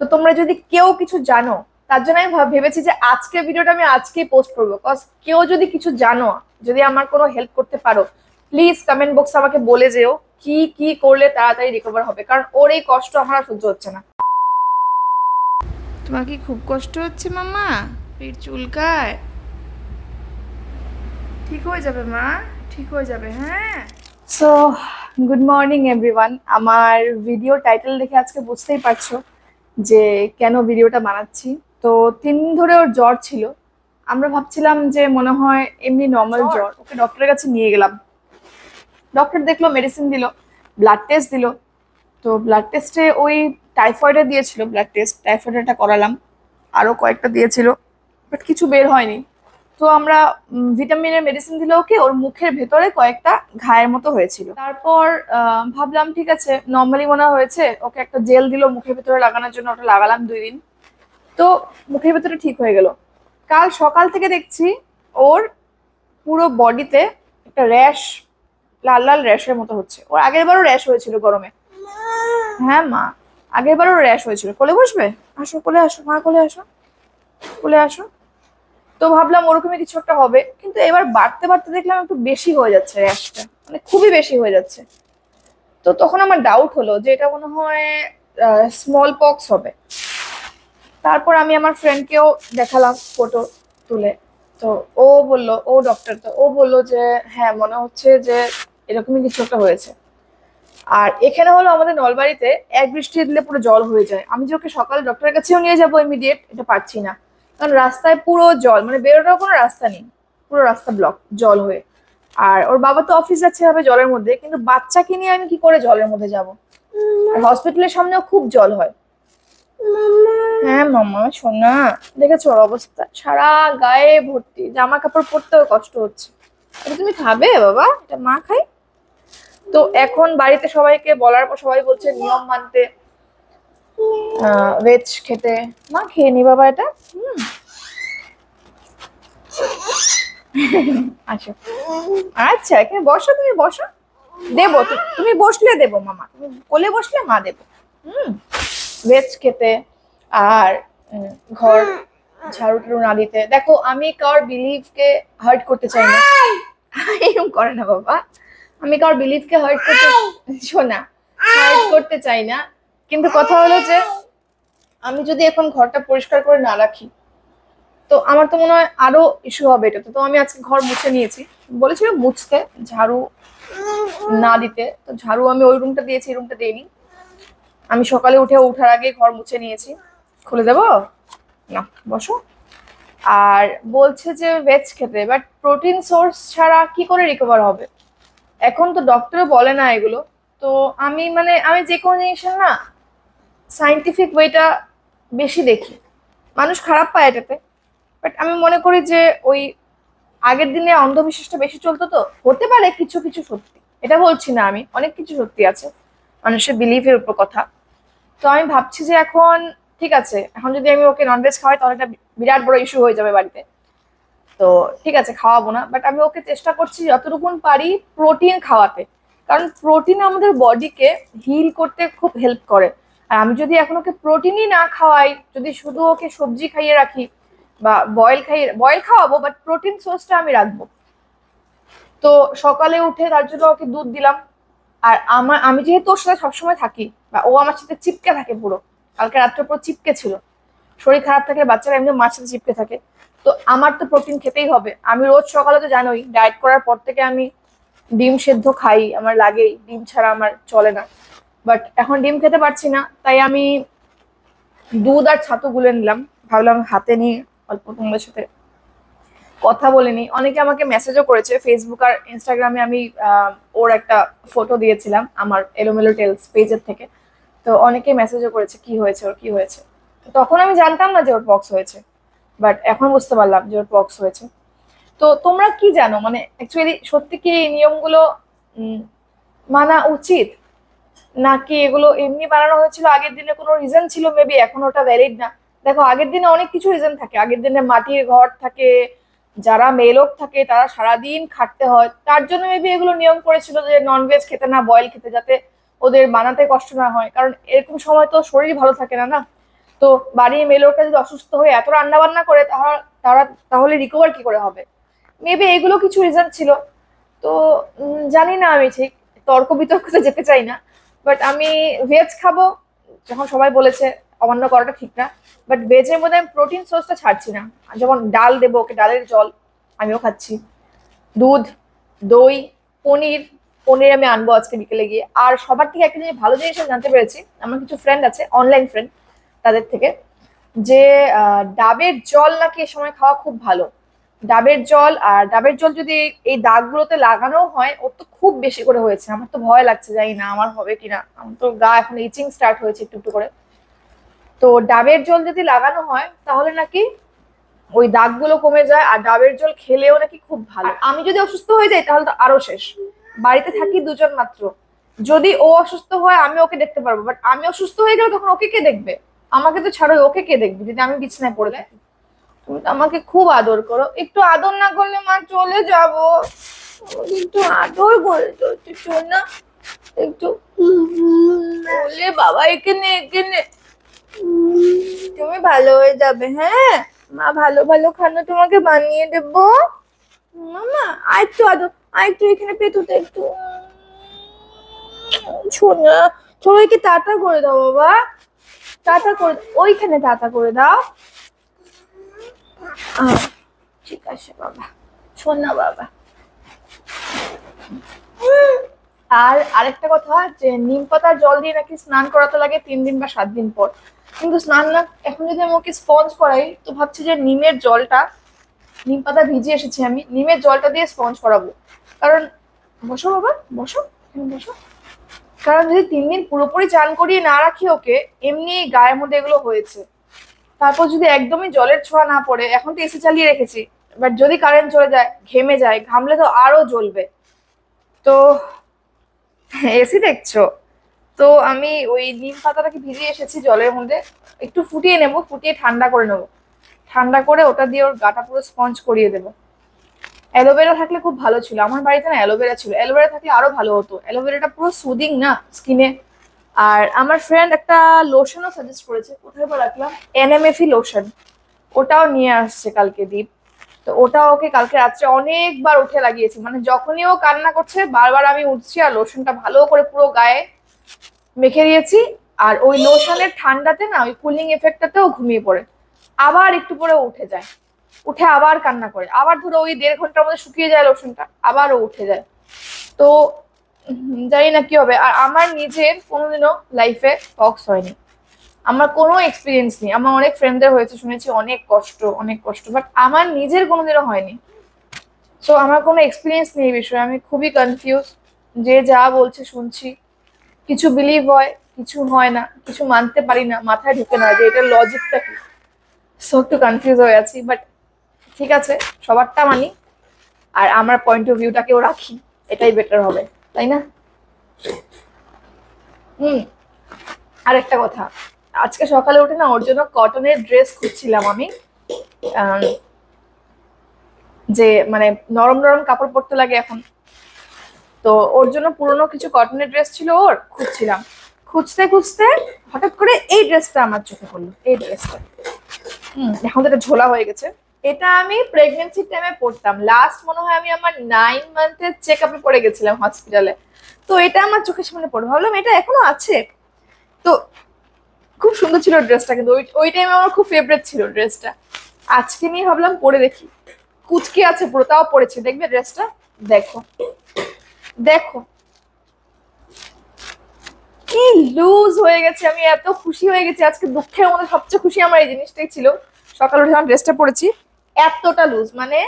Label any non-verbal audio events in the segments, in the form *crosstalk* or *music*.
তো তোমরা যদি কেউ কিছু জানো তার জন্য আমি ভেবেছি যে আজকে ভিডিওটা আমি আজকেই পোস্ট করব। কজ কেউ যদি কিছু জানো যদি আমার কোনো হেল্প করতে পারো প্লিজ কমেন্ট বক্সে আমাকে বলে যেও কি কি করলে তাড়াতাড়ি রিকভার হবে। কারণ ওর এই কষ্ট আমার আর সহ্য হচ্ছে না। তোমার কি খুব কষ্ট হচ্ছে মামা পেট চুলকায়। ঠিক হয়ে যাবে মা ঠিক হয়ে যাবে হ্যাঁ। সো গুড মর্নিং এভরিওয়ান আমার ভিডিও টাইটেল দেখে আজকে বুঝতেই পারছ যে কেন ভিডিওটা বানাচ্ছি। তো তিন ধরে ওর জ্বর ছিল। আমরা ভাবছিলাম যে মনে হয় এমনি নর্মাল জ্বর? ওকে ডক্টরের কাছে নিয়ে গেলাম। ডক্টর দেখল মেডিসিন দিল ব্লাড টেস্ট দিল। তো ব্লাড টেস্টে ওই টাইফয়েডে দিয়েছিল ব্লাড টেস্ট টাইফয়েডটা করালাম। আরও কয়েকটা দিয়েছিল। বাট কিছু বের হয়নি। তো আমরা ভিটামিনের মেডিসিন দিলে ওকে ওর মুখের ভেতরে কয়েকটা ঘায়ের মতো হয়েছিল। তারপর ভাবলাম ঠিক আছে নর্মালি মনে হয়েছে, ওকে একটা জেল দিল মুখের ভেতরে লাগানোর জন্য, ওটা লাগালাম দুই দিন। তো মুখের ভেতরে ঠিক হয়ে গেল। কাল সকাল থেকে দেখছি ওর পুরো বডিতে একটা র্যাশ লাল লাল র্যাশের মতো হচ্ছে। ওর আগের বারও র্যাশ হয়েছিল গরমে। হ্যাঁ মা, আগের বারও র্যাশ হয়েছিল। কোলে বসবে? আসো, কোলে আসো, মা, কোলে আসো। কোলে আসো। তো ভাবলাম ওরকমই কিছু একটা হবে। কিন্তু এবার বাড়তে বাড়তে দেখলাম একটু বেশি হয়ে যাচ্ছে র্যাশটা। মানে খুবই বেশি হয়ে যাচ্ছে। তো তখন আমার ডাউট হলো যে এটা মনে হয় স্মল পক্স হবে। তারপর আমি আমার ফ্রেন্ডকেও দেখালাম ফটো তুলে। তো ও বলল, ও ডক্টর তো ও বলল যে হ্যাঁ মনে হচ্ছে যে এরকমই কিছু একটা হয়েছে। আর এখানে হলো আমাদের নলবাড়িতে এক বৃষ্টি দিলে পুরো জল হয়ে যায়। আমি যে ওকে সকালে ডক্টরের কাছেও নিয়ে যাব ইমিডিয়েট এটা পারছি না। কারণ রাস্তায় পুরো জল মানে বেরোনোর কোনো রাস্তা নেই পুরো রাস্তা ব্লক জল হয়ে। আর ওর বাবা তো অফিস যাচ্ছে হবে জলের মধ্যে কিন্তু বাচ্চাকে নিয়ে আমি কি করে জলের মধ্যে যাব? আর হসপিটালের সামনেও খুব জল হয়। হ্যাঁ মামা সোনা দেখেছ ওর অবস্থা? সারা গায়ে ভর্তি জামা কাপড় পরতেও কষ্ট হচ্ছে। এটা তুমি খাবে বাবা? এটা মা খাই তো এখন বাড়িতে সবাইকে বলার পর সবাই বলছে নিয়ম মানতে ভেজ খেতে। মা খেয়ে নি বাবা এটা? হুম। আচ্ছা। আচ্ছা এখানে বসো, তুমি বসো। দেবো তুমি বসলে দেবো, মামা। তুমি কোলে বসলে মা দেবো। হুম। ভেজ খেতে আর ঘর ঝাড়ু টাড়ু না দিতে। দেখো, আমি কার বিলিভকে হার্ট করতে চাই না। এরকম করে না, বাবা। আমি কার বিলিভকে হার্ট করতে শোনা হার্ট করতে চাই না। কিন্তু কথা হলো যে, আমি যদি এখন ঘরটা পরিষ্কার করে না রাখি তো আমার তো মনে হয় আরও ইস্যু হবে এটা। তো আমি আজকে ঘর মুছে নিয়েছি। বলেছিল মুছতে, ঝাড়ু না দিতে। তো ঝাড়ু আমি ওই রুমটা দিয়েছি রুমটা দিইনি। আমি সকালে উঠে ওঠার আগে ঘর মুছে নিয়েছি। খুলে দেবো? না, বসো। আর বলছে যে ভেজ খেতে বাট প্রোটিন সোর্স ছাড়া কি করে রিকভার হবে? এখন তো ডক্টরও বলে না এগুলো। তো আমি মানে আমি যে কোনো জিনিসের না সাইন্টিফিক ওয়েটা বেশি দেখি। মানুষ খারাপ পায় এটাতে। বাট আমি মনে করি যে ওই আগের দিনে অন্ধবিশ্বাসটা বেশি চলতো তো, হতে পারে কিছু কিছু সত্যি। এটা বলছি না আমি, অনেক কিছু সত্যি আছে, মানুষের বিলিফের উপর কথা। তো আমি ভাবছি যে এখন ঠিক আছে, এখন যদি আমি ওকে ননভেজ খাওয়াই তাহলে একটা বিরাট বড় ইস্যু হয়ে যাবে বাড়িতে। তো ঠিক আছে, খাওয়াবো না বাট আমি ওকে চেষ্টা করছি যতটুকুন পারি প্রোটিন খাওয়াতে। কারণ প্রোটিন আমাদের বডিকে হিল করতে খুব হেল্প করে। আর আমি যদি এখন ওকে প্রোটিনই না খাওয়াই, যদি শুধু ওকে সবজি খাইয়ে রাখি বা বয়েল খাইয়ে বয়েল খাওয়াবো বাট প্রোটিন সোর্সটা আমি রাখব। তো সকালে উঠে তার জন্য ওকে দুধ দিলাম। আর আমার, আমি যেহেতু ওর সাথে সবসময় থাকি, বা ও আমার সাথে চিপকে থাকে পুরো। কালকে রাত্রে পুরো চিপকে ছিল। শরীর খারাপ থাকলে বাচ্চারা এমনি মার চিপকে থাকে। তো আমার তো প্রোটিন খেতেই হবে। আমি রোজ সকালে তো জানোই ডায়েট করার পর থেকে আমি ডিম সেদ্ধ খাই, আমার লাগেই। ডিম ছাড়া আমার চলে না। বাট এখন ডিম খেতে পারছি না, তাই আমি দুধ আর ছাতু গুলে নিলাম। ভাবলাম হাতে নিয়ে অল্প তোমাদের সাথে কথা বলে নি অনেকে আমাকে মেসেজও করেছে ফেসবুক আর ইনস্টাগ্রামে আমি ওর একটা ফটো দিয়েছিলাম আমার এলোমেলো টেলস পেজের থেকে। তো অনেকে মেসেজও করেছে, কি হয়েছে ওর? কি হয়েছে? তখন আমি জানতাম না যে ওর পক্স হয়েছে। বাট এখন বুঝতে পারলাম যে ওর পক্স হয়েছে। তো তোমরা কি জানো? মানে অ্যাকচুয়ালি সত্যি কি এই নিয়মগুলো মানা উচিত? নাকি এগুলো এমনি বানানো হয়েছিল? আগের দিনে কোনো রিজন ছিল? মেবি এখন ওটা ভ্যালিড না। দেখো, আগের দিনে অনেক কিছু রিজন থাকে। আগের দিনে মাটির ঘর থাকে, যারা মেলোক থাকে, তারা সারাদিন খাটতে হয়। তার জন্য মেবি এগুলো নিয়ম করেছিল যে ননভেজ খেতে না বয়েল খেতে, যাতে ওদের বানাতে কষ্ট না হয়। কারণ এরকম সময় তো শরীর ভালো থাকে না না? তো বাড়ির মেয়ে লোকটা যদি অসুস্থ হয়ে এত রান্না বান্না করে তাহলে তারা তাহলে রিকভার কি করে হবে? মেবি এগুলো কিছু রিজন ছিল। তো জানি না আমি ঠিক। তর্ক বিতর্কতে যেতে চাই না। বাট আমি ভেজ খাব, যখন সবাই বলেছে অমান্য করাটা ঠিক না। বাট ভেজের মধ্যে আমি প্রোটিন সোর্সটা ছাড়ছি না। যেমন ডাল দেবো, ওকে ডালের জল আমিও খাচ্ছি। দুধ, দই, পনির পনির আমি আনব আজকে বিকেলে গিয়ে। আর সবার থেকে একটা জিনিস ভালো জিনিস জানতে পেরেছি, আমার কিছু ফ্রেন্ড আছে অনলাইন ফ্রেন্ড তাদের থেকে, যে ডাবের জল নাকি এ সময় খাওয়া খুব ভালো। ডাবের জল আর ডাবের জল যদি এই দাগগুলোতে লাগানো হয়, ওর তো খুব বেশি করে হয়েছে। আমার তো ভয় লাগছে, জানি না আমার হবে কিনা। আমার তো গা এখন ইচিং স্টার্ট হয়েছে একটু একটু করে। তো ডাবের জল যদি লাগানো হয়, তাহলে নাকি ওই দাগগুলো কমে যায় আর ডাবের জল খেলেও নাকি খুব ভালো। আমি যদি অসুস্থ হয়ে যাই, তাহলে তো আরও শেষ। বাড়িতে থাকি দুজন মাত্র। যদি ও অসুস্থ হয়, আমি ওকে দেখতে পারব। বাট আমি অসুস্থ হয়ে গেলে তখন ওকে কে দেখবে? আমাকে তো ছাড়ো ওকে কে দেখবে, যদি আমি বিছানায় পড়ে থাকি? তুমি তো আমাকে খুব আদর করো। একটু আদর না করলে মা চলে যাব। একটু আদর করে একটু চল না, একটু বলে বাবা এখানে এখানে ভালো হয়ে যাবে হ্যাঁ? মা, ভালো ভালো খানা তোমাকে বানিয়ে দেব। মামা আর একটু আদর আর একটু এখানে পেতুতে একটু। শোনা সবাইকে টাটা করে দাও, বাবা। টাটা করে ওইখানে টাটা করে দাও। ঠিক আছে, বাবা। শোন না বাবা। আর আরেকটা কথা যে, নিম পাতার জল দিয়ে নাকি স্নান করাতে লাগে তিন দিন বা সাত দিন পর। কিন্তু স্নান না, এখন যদি আমি ওকে স্পঞ্জ করাই, তো ভাবছি যে নিমের জলটা, নিম পাতা ভিজিয়ে এসেছি আমি, নিমের জলটা দিয়ে স্পঞ্জ করাবো। কারণ, বসো বাবা, বসো বসো। কারণ যদি তিন দিন পুরোপুরি চান করিয়ে না রাখি ওকে, এমনি গায়ের মধ্যে এগুলো হয়েছে। তারপর যদি একদমই জলের ছোঁয়া না পড়ে, এখন তো এসি চালিয়ে রেখেছি বাট যদি কারেন্ট চলে যায়, ঘেমে যায়, ঘামলে তো আরও জ্বলবে। তো এসি দেখছ? তো আমি ওই নিম পাতাটাকে ভিজিয়ে এসেছি জলের মধ্যে, একটু ফুটিয়ে নেব, ফুটিয়ে ঠান্ডা করে নেব। ঠান্ডা করে ওটা দিয়ে ওর গাটা পুরো স্পঞ্জ করিয়ে দেবো। অ্যালোভেরা থাকলে খুব ভালো ছিল, আমার বাড়িতে না অ্যালোভেরা ছিল। অ্যালোভেরা থাকলে আরও ভালো হতো। অ্যালোভেরাটা পুরো সুদিং না স্কিনে আর আমার ফ্রেন্ড একটা লোশনও সাজেস্ট করেছে, কোথায় বা রাখলাম? এনএমএফি লোশন ওটাও নিয়ে আসছে কালকে দীপ। তো ওটা ওকে কালকে রাত্রে অনেকবার উঠে লাগিয়েছি। মানে যখনই ও কান্না করছে, বারবার আমি উঠছি আর লোশনটা ভালো করে পুরো গায়ে মেখে দিয়েছি। আর ওই লোশনের ঠান্ডাতে না ওই কুলিং এফেক্টটাতেও ঘুমিয়ে পড়ে। আবার একটু পরে উঠে যায়। উঠে আবার কান্না করে। আবার ধরো ওই দেড় ঘণ্টার মধ্যে শুকিয়ে যায় লোশনটা আবারও উঠে যায়। তো জানি না কি হবে। আর আমার নিজের কোনোদিনও লাইফে পক্স হয়নি। আমার কোনো এক্সপিরিয়েন্স নেই। আমার অনেক ফ্রেন্ডদের হয়েছে, শুনেছি অনেক কষ্ট অনেক কষ্ট বাট আমার নিজের কোনোদিনও হয়নি। সো আমার কোনো এক্সপিরিয়েন্স নেই এই বিষয়ে। আমি খুবই কনফিউজ যে যা বলছে শুনছি। কিছু বিলিভ হয়, কিছু হয় না। কিছু মানতে পারি না। মাথায় ঢুকে না যে এটার লজিকটা কি। সো একটু কনফিউজ হয়ে আছি বাট ঠিক আছে, সবারটা মানি। আর আমার পয়েন্ট অফ ভিউটাকেও রাখি। এটাই বেটার হবে। তাই না? হুম। আর একটা কথা। আজকে সকালে উঠে না ওর জন্য কটনের ড্রেস খুঁজছিলাম আমি। যে মানে নরম নরম কাপড় পরতে লাগে এখন। তো ওর জন্য পুরনো কিছু কটনের ড্রেস ছিল ওর, খুঁজছিলাম। খুঁজতে খুঁজতে হঠাৎ করে এই ড্রেসটা আমার চোখে পড়ল, এই ড্রেসটা হুম, এখন তো এটা ঝোলা হয়ে গেছে। এটা আমি প্রেগনেন্সি টাইমে পড়তাম। লাস্ট মনে হয় আমি আমার নাইন মান্থের চেক আপে পড়ে গেছিলাম হসপিটালে তো এটা আমার চোখের সামনে পড়ে ভাবলাম এটা এখনও আছে। তো খুব সুন্দর ছিল ড্রেসটা, কিন্তু ওই ওই টাইমে আমার খুব ফেভারিট ছিল ড্রেসটা। আজকে নিয়ে ভাবলাম পরে দেখি। কুচকে আছে পুরো, তাও পড়েছে। দেখবে ড্রেসটা? দেখো। দেখো। কি লুজ হয়ে গেছে, আমি এত খুশি হয়ে গেছি। আজকে দুঃখের মধ্যে সবচেয়ে খুশি আমার এই জিনিসটাই ছিল। সকালে উঠে আমার ড্রেসটা পরেছি, এতটা লুজ মানে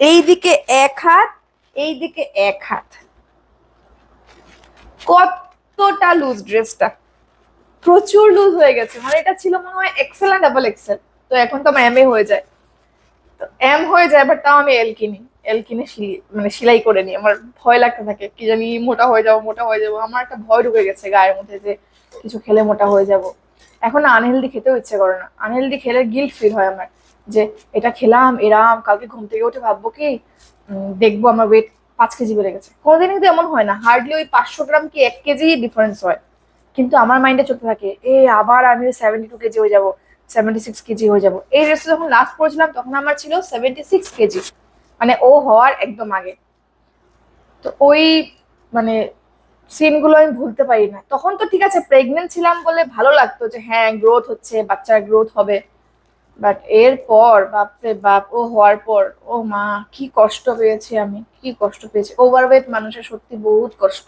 এই দিকে এক হাত এই দিকে এক হাত। কতটা লুজ ড্রেসটা। প্রচুর লুজ হয়ে গেছে। মানে এটা ছিল মনে হয় এক্সেল আর ডাবল এক্সেল তো এখন তো আমার এম এ হয়ে যায়। তো এম হয়ে যায় বাট তাও আমি এল কিনি। এল কিনে মানে সেলাই করে নিই। আমার ভয় লাগতে থাকে, কি জানি মোটা হয়ে যাব, মোটা হয়ে যাব। আমার একটা ভয় ঢুকে গেছে গায়ের মধ্যে যে কিছু খেলে মোটা হয়ে যাব। এখন আনহেলদি খেতেও ইচ্ছে করে না। আনহেলদি খেলে গিল্ট ফিল হয় আমার। যে এটা খেলাম, এরাম, কালকে ঘুম থেকে উঠে ভাববো কি দেখব আমার ওয়েট পাঁচ কেজি বেড়ে গেছে। কোনোদিনই কিন্তু এমন হয় না। হার্ডলি ওই পাঁচশো গ্রাম কি এক কেজি ডিফারেন্স হয়। কিন্তু আমার মাইন্ডে চলতে থাকে, এ, আবার আমি সেভেন্টি টু কেজি হয়ে যাব সেভেন্টি সিক্স কেজি হয়ে যাব। এই ড্রেসটা যখন লাস্ট পড়েছিলাম, তখন আমার ছিল সেভেন্টি সিক্স কেজি মানে ও হওয়ার একদম আগে। তো ওই মানে সিনগুলো আমি ভুলতে পারি না। তখন তো ঠিক আছে প্রেগনেন্ট ছিলাম বলে ভালো লাগতো যে হ্যাঁ গ্রোথ হচ্ছে, বাচ্চার গ্রোথ হবে। বাট এর পর, বাপরে বাপ, ও হওয়ার পর, ও মা, কি কষ্ট পেয়েছি আমি, কি কষ্ট পেয়েছি। ওভারওয়েট মানুষের সত্যি বহুত কষ্ট।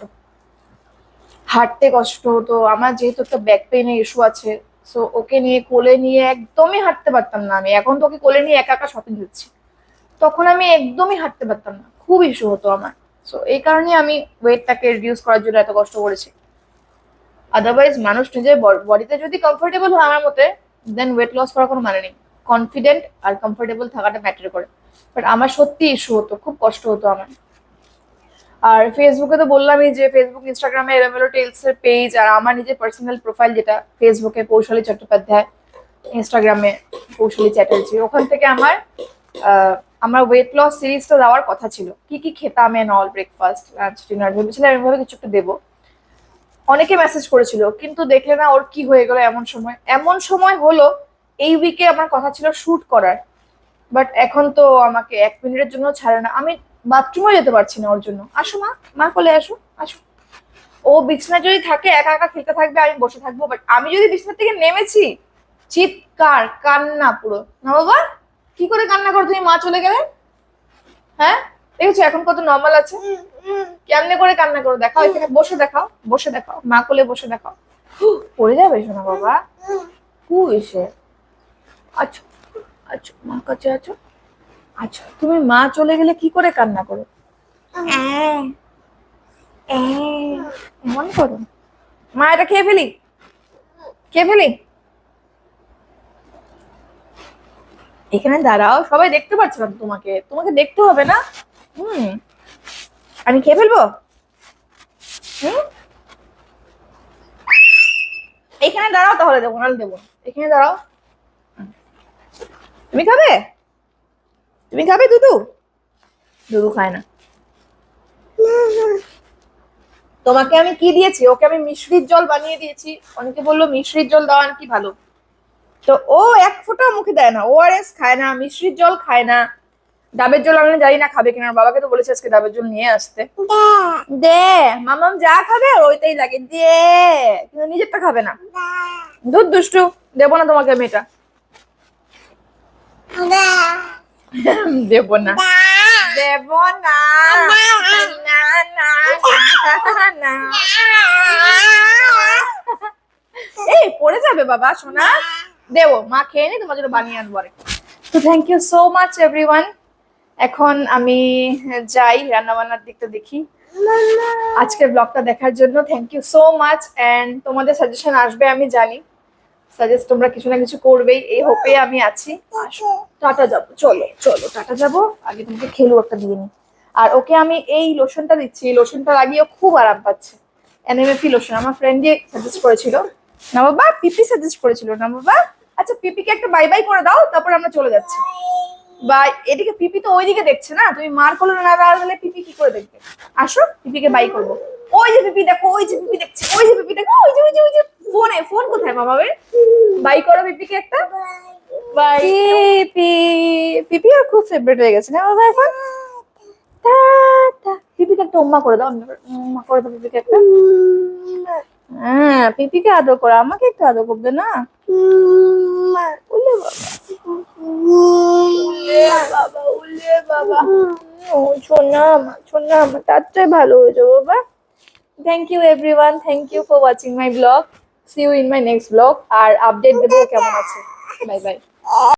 হাঁটতে কষ্ট হতো। আমার যেহেতু একটা ব্যাক পেইনের ইস্যু আছে সো ওকে নিয়ে কোলে নিয়ে একদমই হাঁটতে পারতাম না আমি। এখন তো ওকে কোলে নিয়ে একা একা শপিং দিচ্ছি তখন আমি একদমই হাঁটতে পারতাম না। খুব ইস্যু হতো আমার। সো এই কারণে আমি ওয়েটটাকে রিডিউস করার জন্য এত কষ্ট করেছি। আদারওয়াইজ মানুষ নিজের বডিতে যদি কমফোর্টেবল হয় আমার মতে দেন ওয়েট লস করার কোনো মানে নেই। কনফিডেন্ট আর কমফোর্টেবল থাকাটা ম্যাটার করে। বাট আমার সত্যি ইস্যু হতো। খুব কষ্ট হতো আমার। আর ফেসবুকে তো বললামই যে ফেসবুক ইনস্টাগ্রামে এলোমেলো টেলস এর পেজ আর আমার নিজের পার্সোনাল প্রোফাইল যেটা ফেসবুকে কৌশলী চট্টোপাধ্যায় ইনস্টাগ্রামে কৌশলী চ্যাটার্জি, ওখান থেকে আমার আমার ওয়েট লস সিরিজটা দেওয়ার কথা ছিল। কি কি খেতাম and all breakfast lunch dinner ভেবেছিলাম এভাবে কিছু একটা দেবো। অনেকে মেসেজ করেছিল, কিন্তু দেখলে না ওর কি হয়ে গেল এমন সময়। এমন সময় হলো, এই উইকে আমার কথা ছিল শুট করার। বাট এখন তো আমাকে এক মিনিটের জন্য ছাড়ে না। আমি বাথরুমে যেতে পারছি না ওর জন্য। আসো মা মা কোলে আসো আসো। ও বিছনা যদি থাকে, একা একা খেলতে থাকবে, আমি বসে থাকব বাট আমি যদি বিছনা থেকে নেমেছি, চিৎকার, কান্না পুরো। না বাবা, কি করে কান্না করো? তুমি মা চলে গেলে? হ্যাঁ? দেখেছ এখন কত নর্মাল আছে? কেমনে করে কান্না করো? দেখাও এখানে, বসে দেখাও বসে দেখাও, মা কোলে বসে দেখাও। পড়ে যাবে শোনা বাবা। কু এসে। আচ্ছা আচ্ছা মা কাছে আছো। আচ্ছা তুমি মা চলে গেলে কি করে কান্না করো? এমন করো। মা এটা খেয়ে ফেলি? খেয়ে ফেলি? এখানে দাঁড়াও সবাই দেখতে পাচ্ছে না তোমাকে। তোমাকে দেখতে হবে না? হুম। আমি খেয়ে ফেলব? হুম? এখানে দাঁড়াও তাহলে দেবো নাহলে দেবো এখানে দাঁড়াও। তুমি খাবে? তুমি খাবে দুধু? দুধু খায় না। তোমাকে আমি কি দিয়েছি? ওকে আমি মিশ্রির জল বানিয়ে দিয়েছি। অনেকে বলল মিশ্রির জল দেওয়া নাকি ভালো। তো ও এক ফোঁটা মুখে দেয় না। ওআরএস খায় না মিশ্রির জল খায় না। ডাবের জল আমি জানি না খাবে কিনা। বাবাকে তো বলেছে আজকে ডাবের জল নিয়ে আসতে। দে। মামাম যা খাবে ওইটাই লাগে। দে কিন্তু নিজেরটা খাবে না। দুধ দুষ্টু দেবো না তোমাকে আমি এটা। *laughs* দেব না। দেব না। না না না এই পড়ে যাবে বাবা সোনা দেবো মা খেয়ে নি তোমার জন্য বানিয়ে আনব আরেক তো thank you so much everyone এখন আমি যাই রান্না বান্নার দিকটা দেখি। আজকের ব্লগটা দেখার জন্য thank you so much and তোমাদের সাজেশন আসবে আমি জানি। সাজেস্ট তোমরা কিছু না কিছু করবেই। এই হোপে আমি আছি। আসো টাটা যাব। চলো চলো টাটা যাব। আগে তোমাকে খেলু একটা দিয়ে নি। আর ওকে আমি এই লোশনটা দিচ্ছি। এই লোশনটা লাগিয়ে ও খুব আরাম পাচ্ছে। এনএমএফি লোশন আমার ফ্রেন্ড দিয়ে সাজেস্ট করেছিল। না বাবা পিপি সাজেস্ট করেছিল। না বাবা আচ্ছা পিপিকে একটা বাই বাই করে দাও তারপর আমরা চলে যাচ্ছি। বা এদিকে পিপি তো ওইদিকে দেখছে না? তুমি মার করল না দাঁড়ালে পিপি কি করে দেখবে? আসো পিপিকে বাই করব। ওই যে পিপি দেখো ওই যে পিপি দেখছে ওই যে পিপি দেখো ওই যে ওই যে ওই যে। ফোনে ফোন কোথায় মামাবে বাই করো পিপিকে একটা। বাই। পিপি পিপি আর খুব ফেভারিট হয়ে গেছে না বাবা এখন? টাটা পিপিকে একটা উম্মা করে দাও উম্মা করে দাও পিপিকে একটা। হ্যাঁ পিপিকে আদর করো আমাকে একটু আদর করবে না? উলে বাবা। উলে বাবা ও সোনা আমার সোনা আমার তার ভালো হয়ে যাব বাবা। Thank you everyone thank you for watching my blog see you in my next blog R update দেবো কেমন আছে। Bye bye